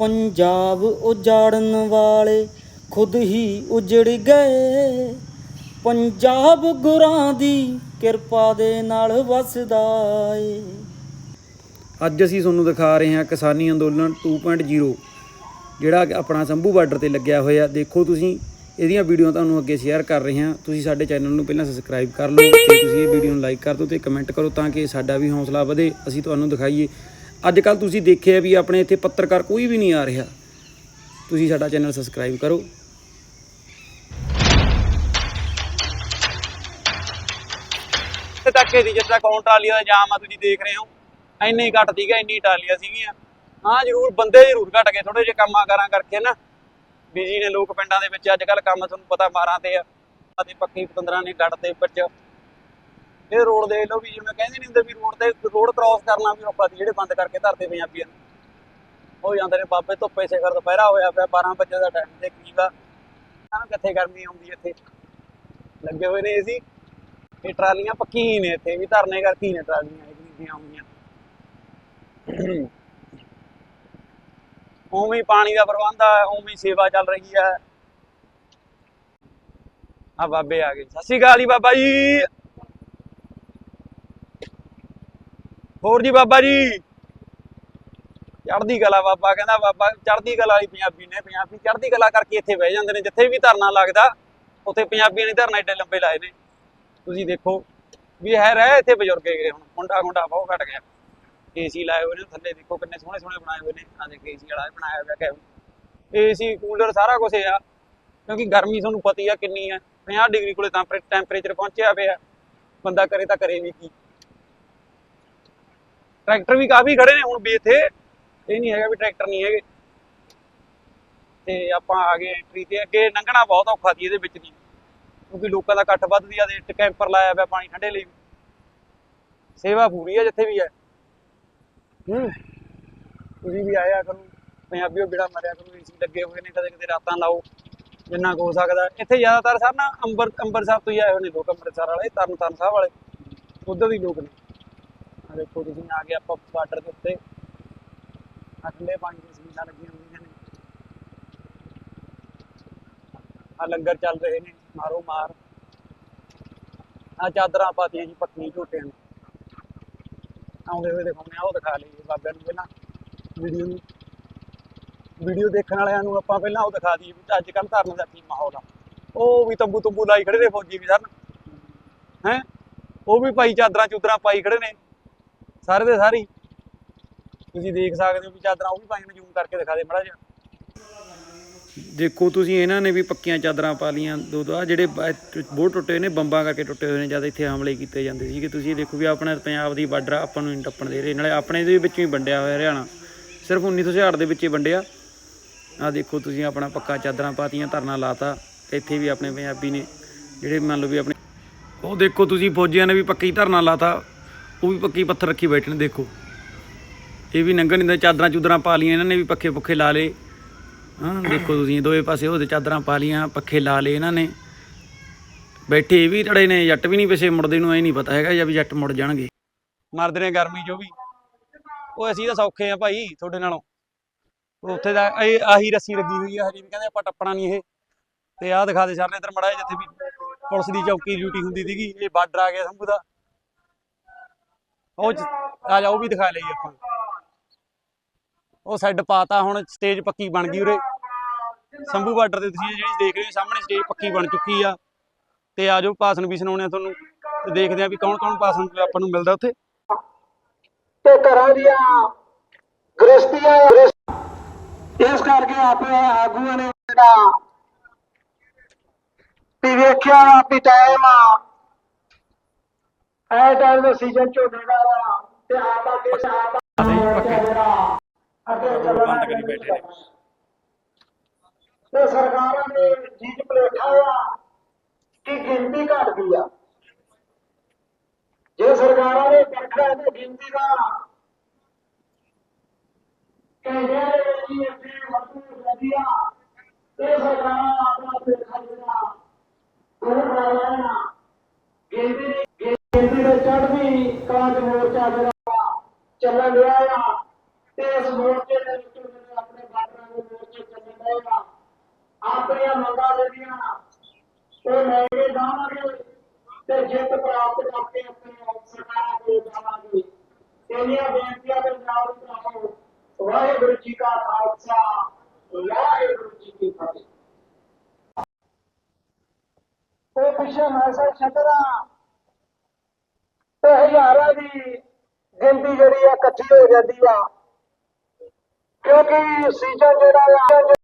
ਪੰਜਾਬ ਉਜਾੜਨ ਵਾਲੇ ਖੁਦ ਹੀ ਉਜੜ ਗਏ। ਪੰਜਾਬ ਗੁਰਾਂ ਦੀ ਕਿਰਪਾ ਦੇ ਨਾਲ ਵਸਦਾ ਏ। ਅੱਜ ਅਸੀਂ ਤੁਹਾਨੂੰ ਦਿਖਾ ਰਹੇ ਹਾਂ ਕਿਸਾਨੀ ਅੰਦੋਲਨ 2.0 ਜਿਹੜਾ ਆਪਣਾ ਸੰਭੂ ਬਾਰਡਰ ਤੇ ਲੱਗਿਆ ਹੋਇਆ। ਦੇਖੋ ਤੁਸੀਂ, ਇਹਦੀਆਂ ਵੀਡੀਓ ਤੁਹਾਨੂੰ ਅੱਗੇ ਸ਼ੇਅਰ ਕਰ ਰਹੇ ਹਾਂ। ਤੁਸੀਂ ਸਾਡੇ ਚੈਨਲ ਨੂੰ ਪਹਿਲਾਂ ਸਬਸਕ੍ਰਾਈਬ ਕਰ ਲਓ ਤੇ ਤੁਸੀਂ ਇਹ ਵੀਡੀਓ ਨੂੰ ਲਾਈਕ ਕਰ ਦਿਓ ਤੇ ਕਮੈਂਟ ਕਰੋ ਤਾਂ ਕਿ ਸਾਡਾ ਵੀ ਹੌਸਲਾ ਵਧੇ। ਅਸੀਂ ਤੁਹਾਨੂੰ ਦਿਖਾਈਏ ਅੱਜ ਕੱਲ ਤੁਸੀਂ ਦੇਖਿਆ ਵੀ ਆਪਣੇ ਇੱਥੇ ਪੱਤਰਕਾਰ ਕੋਈ ਵੀ ਨਹੀਂ ਆ ਰਿਹਾ। ਤੁਸੀਂ ਸਾਡਾ ਚੈਨਲ ਸਬਸਕ੍ਰਾਈਬ ਕਰੋ। ਇੱਥੇ ਤੱਕ ਇਹਦੀ ਜਿੱਥੇ ਤੱਕ ਹੁਣ ਟਰਾਲੀਆਂ ਦਾ ਜਾਮ ਆ, ਤੁਸੀਂ ਦੇਖ ਰਹੇ ਹੋ। ਇੰਨੀ ਹੀ ਘੱਟ ਸੀਗਾ, ਇੰਨੀ ਟਰਾਲੀਆਂ ਸੀਗੀਆਂ। ਹਾਂ, ਜ਼ਰੂਰ, ਬੰਦੇ ਜ਼ਰੂਰ ਘਟ ਗਏ ਥੋੜੇ ਜਿਹੇ ਕੰਮਾਂ ਕਾਰਾਂ ਕਰਕੇ ਨਾ। ਬਿਜ਼ੀ ਨੇ ਲੋਕ ਪਿੰਡਾਂ ਦੇ ਵਿੱਚ, ਅੱਜ ਕੱਲ ਕੰਮ ਤੁਹਾਨੂੰ ਪਤਾ ਮਾਰਾਂ ਤੇ ਆ। ਅਤੇ ਪੱਕੀ ਪਤੰਦਰਾਂ ਨੇ ਗੱਡ ਦੇ ਵਿੱਚ। ਇਹ ਰੋਡ ਦੇ ਲਓ ਵੀ ਜਿਵੇਂ ਕਹਿੰਦੇ ਨਹੀਂ ਹੁੰਦੇ ਵੀ ਰੋਡ ਤੇ ਰੋਡ ਕ੍ਰਾਸ ਕਰਨਾ ਵੀ ਔਖਾ ਸੀ ਜਿਹੜੇ ਬੰਦ ਕਰਕੇ ਧਰਦੇ ਪੰਜਾਬੀਆਂ ਨੂੰ ਹੋ ਜਾਂਦੇ ਨੇ, ਬਾਬੇ ਧੁੱਪੇ ਸਿਖਰ ਦੁਪਹਿਰਾ ਹੋਇਆ ਪਿਆ 12 ਵਜੇ ਦਾ ਟਾਈਮ ਤੇ ਕੀ ਆ। ਇਹਨਾਂ ਕਿੱਥੇ ਗਰਮੀ ਆਉਂਦੀ ਇੱਥੇ? ਲੱਗੇ ਹੋਏ ਨੇ ਏਸੀ ਇਹ ਟਰਾਲੀਆਂ ਪੱਕੀ ਹੀ ਨੇ ਇੱਥੇ ਵੀ, ਧਰਨੇ ਕਰਕੇ ਹੀ ਨੇ ਟਰਾਲੀਆਂ, ਇਹ ਆਉਂਦੀਆਂ। ਉਵੇਂ ਪਾਣੀ ਦਾ ਪ੍ਰਬੰਧ ਆ, ਉਵੇਂ ਸੇਵਾ ਚੱਲ ਰਹੀ ਹੈ ਆ ਬਾਬੇ ਆ ਗਏ। ਸਤਿ ਸ਼੍ਰੀ ਅਕਾਲ ਜੀ ਬਾਬਾ ਜੀ। ਹੋਰ ਜੀ ਬਾਬਾ ਜੀ। ਚੜ੍ਹਦੀ ਕਲਾ ਬਾਬਾ ਕਹਿੰਦਾ ਬਾਬਾ, ਚੜ੍ਹਦੀ ਕਲਾ ਵਾਲੀ ਪੰਜਾਬੀ ਨੇ ਪੰਜਾਬੀ ਚੜ੍ਹਦੀ ਕਲਾ ਕਰਕੇ ਇੱਥੇ ਬਹਿ ਜਾਂਦੇ ਨੇ, ਜਿੱਥੇ ਵੀ ਧਰਨਾ ਲੱਗਦਾ, ਉੱਥੇ ਪੰਜਾਬੀਆਂ ਨੇ ਧਰਨਾ ਏਡੇ ਲੰਬੇ ਲਾਏ ਨੇ। ਤੁਸੀਂ ਦੇਖੋ ਵੀ ਹੈ ਰਹਿ ਇੱਥੇ ਬਜ਼ੁਰਗ ਹੈਗੇ ਹੁਣ, ਮੁੰਡਾ ਗੁੰਡਾ ਬਹੁਤ ਘਟ ਗਿਆ। ਏਸੀ ਲਾਏ ਹੋਏ ਨੇ, ਥੱਲੇ ਦੇਖੋ ਕਿੰਨੇ ਸੋਹਣੇ ਸੋਹਣੇ ਬਣਾਏ ਹੋਏ ਨੇ। ਆ ਦੇਖ ਏਸੀ ਵਾਲਾ ਬਣਾਇਆ ਹੋਇਆ ਕਿ ਏਸੀ ਕੂਲਰ ਸਾਰਾ ਕੁਝ ਆ, ਕਿਉਂਕਿ ਗਰਮੀ ਤੁਹਾਨੂੰ ਪਤੀ ਆ ਕਿੰਨੀ ਆ। 50 ਡਿਗਰੀ ਕੋਲੇ ਟੈਂਪਰੇਚਰ ਪਹੁੰਚਿਆ ਪਿਆ। ਬੰਦਾ ਕਰੇ ਤਾਂ ਕਰੇ ਵੀ ਕੀ। ਟਰੈਕਟਰ ਵੀ ਕਾਫੀ ਖੜੇ ਨੇ ਹੁਣ ਵੀ ਇੱਥੇ। ਇਹ ਨਹੀਂ ਹੈਗਾ ਵੀ ਟਰੈਕਟਰ ਨਹੀਂ ਹੈਗੇ। ਤੇ ਆਪਾਂ ਆ ਗਏ ਐਂਟਰੀ ਤੇ। ਅੱਗੇ ਲੰਘਣਾ ਬਹੁਤ ਔਖਾ ਸੀ ਇਹਦੇ ਵਿੱਚ ਦੀ ਕਿਉਂਕਿ ਲੋਕਾਂ ਦਾ ਇਕੱਠ ਵੱਧਦੀ ਆ ਤੇ ਕੈਂਪਰ ਲਾਇਆ ਪਿਆ ਪਾਣੀ ਠੰਡੇ ਲਈ। ਸੇਵਾ ਪੂਰੀ ਆ ਜਿੱਥੇ ਵੀ ਹੈ ਹੂੰ। ਤੁਸੀਂ ਵੀ ਆਇਆ ਕਰੋ। ਪੰਜਾਬੀਓ ਬਿੜਾ ਮਰਿਆ ਕਰੋ। ਏਸੀ ਲੱਗੇ ਹੋਏ ਨੇ ਕਦੇ ਕਦੇ ਰਾਤਾਂ ਲਾਓ। ਜਿੰਨਾ ਕੁ ਹੋ ਸਕਦਾ। ਇੱਥੇ ਜ਼ਿਆਦਾਤਰ ਸਰ ਨਾ ਅੰਬਰ ਅੰਬਰਸਰ ਤੋਂ ਹੀ ਆਏ ਹੋਏ ਨੇ ਲੋਕ ਅੰਮ੍ਰਿਤਸਰ ਵਾਲੇ ਤਰਨ ਤਾਰਨ ਸਾਹਿਬ ਵਾਲੇ। ਉਧਰ ਦੀ ਲੋਕ ਨੇ। ਆ ਦੇਖੋ ਤੁਸੀਂ ਆ ਗਏ ਆਪਾਂ ਬਾਰਡਰ ਦੇ ਉੱਤੇ। ਆਹ ਪਾਣੀ ਦੀਆਂ ਸਬੀਲਾਂ ਲੱਗੀਆਂ ਹੋਈਆਂ ਨੇ। ਆ ਲੰਗਰ ਚੱਲ ਰਹੇ ਨੇ, ਮਾਰੋ ਮਾਰ। ਆ ਚਾਦਰਾਂ ਪਾਤੀਆਂ ਜੀ ਪੱਕੀ ਝੋਟਿਆਂ ਨੇ। ਆਉਂਦੇ ਹੋਏ ਦਿਖਾਉਂਦੇ ਆ ਉਹ ਦਿਖਾ ਲਈਏ ਬਾਬਿਆਂ ਨੂੰ ਪਹਿਲਾਂ ਵੀਡੀਓ ਨੂੰ। ਵੀਡੀਓ ਦੇਖਣ ਵਾਲਿਆਂ ਨੂੰ ਆਪਾਂ ਪਹਿਲਾਂ ਉਹ ਦਿਖਾ ਦਈਏ ਵੀ ਅੱਜ ਕੱਲ ਧਰਨ ਦਾ ਕੀ ਮਾਹੌਲ ਆ। ਉਹ ਵੀ ਤੰਬੂ ਤੰਬੂ ਲਾਈ ਖੜੇ ਨੇ ਫੌਜੀ ਵੀ ਸਰ ਹੈ? ਉਹ ਵੀ ਭਾਈ ਚਾਦਰਾਂ ਚੁਦਰਾਂ ਪਾਈ ਖੜੇ ਨੇ। ਸਾਰੇ ਦੇ ਸਾਰੇ ਹੀ। ਤੁਸੀਂ ਦੇਖ ਸਕਦੇ ਹੋ ਵੀ ਚਾਦਰਾਂ ਉਹ ਵੀ ਪਾਈਆਂ ਨੇ ਜ਼ੂਮ ਕਰਕੇ ਦਿਖਾ ਦੇ ਮੜਾ ਜਿਹਾ। ਦੇਖੋ ਤੁਸੀਂ ਇਹਨਾਂ ਨੇ ਵੀ ਪੱਕੀਆਂ ਚਾਦਰਾਂ ਪਾ ਲੀਆਂ ਦੋ ਦੋ ਆ ਜਿਹੜੇ ਬਹੁਤ ਟੁੱਟੇ ਹੋਏ ਨੇ, ਬੰਬਾਂ ਕਰਕੇ ਟੁੱਟੇ ਹੋਏ ਨੇ, ਜਦ ਇੱਥੇ ਹਮਲੇ ਕੀਤੇ ਜਾਂਦੇ ਸੀਗੇ। ਤੁਸੀਂ ਦੇਖੋ ਵੀ ਆਪਣਾ ਪੰਜਾਬ ਦੀ ਬਾਰਡਰ ਆਪਾਂ ਨੂੰ ਟੱਪਣ ਦੇ ਰਹੇ। ਨਾਲੇ ਆਪਣੇ ਦੇ ਵਿੱਚ ਹੀ ਵੰਡਿਆ ਹੋਇਆ ਹਰਿਆਣਾ। ਸਿਰਫ 1966 ਦੇ ਵਿੱਚ ਹੀ ਵੰਡਿਆ। ਆ ਦੇਖੋ ਤੁਸੀਂ ਆਪਣਾ ਪੱਕਾ ਚਾਦਰਾਂ ਪਾਤੀਆਂ, ਧਰਨਾ ਲਾਤਾ। ਤੇ ਇੱਥੇ ਵੀ ਆਪਣੇ ਪੰਜਾਬੀ ਨੇ, ਜਿਹੜੇ ਮੰਨ ਲਓ ਵੀ ਆਪਣੇ ਉਹ ਦੇਖੋ ਤੁਸੀਂ ਫੌਜੀਆਂ ਨੇ ਵੀ ਪੱਕੀ ਧਰਨਾ ਲਾਤਾ। ਉਹ ਵੀ ਪੱਕੀ ਪੱਥਰ ਰੱਖੀ ਬੈਠੇ ਨੇ, ਦੇਖੋ। ਇਹ ਵੀ ਨੰਗਣ ਨਹੀਂ ਚਾਦਰਾਂ ਚੂਦਰਾਂ ਪਾ ਲੀਆਂ ਇਹਨਾਂ ਨੇ ਵੀ ਪੱਖੇ ਪੁੱਖੇ ਲਾ ਲਏ। ਹਾਂ, ਦੇਖੋ ਤੁਸੀਂ ਦੋਵੇਂ ਪਾਸੇ ਉਹਦੇ ਚਾਦਰਾਂ ਪਾ ਲੀਆਂ ਪੱਖੇ ਲਾ ਲਏ ਇਹਨਾਂ ਨੇ। ਬੈਠੇ ਇਹ ਵੀ ਟੜੇ ਨੇ, ਜੱਟ ਵੀ ਨਹੀਂ ਪਿਛੇ ਮੁੜਦੇ ਨੂੰ ਐ ਨਹੀਂ ਪਤਾ ਹੈਗਾ ਜਾਂ ਵੀ ਜੱਟ ਮੁੜ ਜਾਣਗੇ। ਮਰਦੇ ਨੇ ਗਰਮੀ ਜੋ ਵੀ। ਉਹ ਅਸੀਂ ਤਾਂ ਸੌਖੇ ਆ ਭਾਈ, ਤੁਹਾਡੇ ਨਾਲੋਂ। ਉੱਥੇ ਦਾ ਇਹ ਆਹੀ ਰੱਸੀ ਲੱਗੀ ਹੋਈ ਆ, ਹਜੇ ਵੀ ਕਹਿੰਦੇ ਆਪਾਂ ਟੱਪਣਾ ਨਹੀਂ ਇਹ। ਤੇ ਆਹ ਦਿਖਾ ਦੇ ਸਰ ਨੇ ਇੱਧਰ ਮੜਾ ਜਿੱਥੇ ਵੀ ਪੁਲਿਸ ਦੀ ਚੌਕੀ ਡਿਊਟੀ ਹੁੰਦੀ ਸੀਗੀ, ਇਹ ਬਾਰਡਰ ਆ ਗਿਆ ਸੰਭੂ ਦਾ। ਉਹ ਚ- ਆ ਜਾ, ਉਹ ਵੀ ਦਿਖਾ ਲਈ ਆਪਾਂ। ਉਹ ਸੈੱਡ ਪਾਤਾ, ਹੁਣ ਸਟੇਜ ਪੱਕੀ ਬਣ ਗਈ ਉਰੇ। ਸੰਭੂ ਬਾਰਡਰ ਤੇ ਤੁਸੀਂ ਇਹ ਜਿਹੜੀ ਦੇਖ ਰਹੇ ਹੋ, ਸਾਹਮਣੇ ਸਟੇਜ ਪੱਕੀ ਬਣ ਚੁੱਕੀ ਆ। ਤੇ ਆਜੋ ਭਾਸ਼ਣ ਵੀ ਸੁਣਾਉਣੇ ਆ ਤੁਹਾਨੂੰ। ਤੇ ਦੇਖਦੇ ਆ ਵੀ ਕੌਣ ਕੌਣ ਭਾਸ਼ਣ ਆਪਾਂ ਨੂੰ ਮਿਲਦਾ ਉੱਥੇ। ਤੇ ਘਰਾਂ ਦੀਆਂ ਗ੍ਰਸਤੀਆਂ ਇਸ ਕਰਕੇ ਆਪਣੇ ਆਗੂਆਂ ਨੇ ਜਿਹੜਾ ਵੀ ਵੇਖਿਆ ਵੀ ਟਾਈਮ ਆ ਐ ਟਾਈਮ ਦੇ ਸੀਜ਼ਨ ਝੋਨੇ ਦਾ ਵਾ ਤੇ ਆਪਾਂ ਕੇ ਆਪਾਂ ਅੱਗੇ ਚੱਲਣਾ ਕਰੀ ਬੈਠੇ ਨੇ। ਤੇ ਸਰਕਾਰਾਂ ਨੇ ਜੀਤ ਪਲੇਖਾ ਆ ਕਿ ਗਿਣਤੀ ਘਟ ਗਈ ਆ। ਜੇ ਸਰਕਾਰਾਂ ਨੇ ਪਰਖਿਆ ਤੇ ਗਿਣਤੀ ਦਾ ਕਹਿੰਦੇ ਨੇ ਕਿ ਇੱਥੇ ਵਾਧੂ ਵਧੀਆ ਇਹ ਸਰਕਾਰਾਂ ਆਪਣਾ ਪਲੇਖਾ ਜਿਹੜਾ ਉਹ ਬਣਾ ਲੈਣਾ ਗਿਣਤੀ ਸਾਡੇ ਚੜ੍ਹਦੀ ਕਾਜ ਮੋਰਚਾ ਜਿਹੜਾ ਚੱਲਣ ਰਿਹਾ ਆ ਤੇ ਇਸ ਮੋਰਚੇ ਦੇ ਵਿੱਚ ਜਿਹੜੇ ਆਪਣੇ ਬਾਰਡਰਾਂ ਦੇ ਮੋਰਚੇ ਚੱਲਣ ਰਹੇ ਆ, ਆਪਣੀਆਂ ਮੰਗਾਂ ਲੈਣੀਆਂ ਉਹ ਲੈ ਕੇ ਜਾਵਾਂਗੇ ਤੇ ਜਿੱਤ ਪ੍ਰਾਪਤ ਕਰਕੇ ਆਪਣੇ ਸਰਕਾਰਾਂ ਕੋਲ ਜਾਵਾਂਗੇ। ਇਹਨੀਆਂ ਬੇਨਤੀਆਂ ਦੇ ਨਾਲ ਭਰਾਵੋ ਵਾਹਿਗੁਰੂ ਜੀ ਕਾ ਖਾਲਸਾ, ਵਾਹਿਗੁਰੂ ਜੀ ਕੀ ਫਤਿਹ। ਉਹ ਪਿਛੇ ਮੈਂ ਸਾ ਗਿਣਤੀ ਜਿਹੜੀ ਆ ਇਕੱਠੀ ਹੋ ਜਾਂਦੀ ਆ ਕਿਉਂਕਿ ਸੀਜ਼ਨ ਜਿਹੜਾ ਆ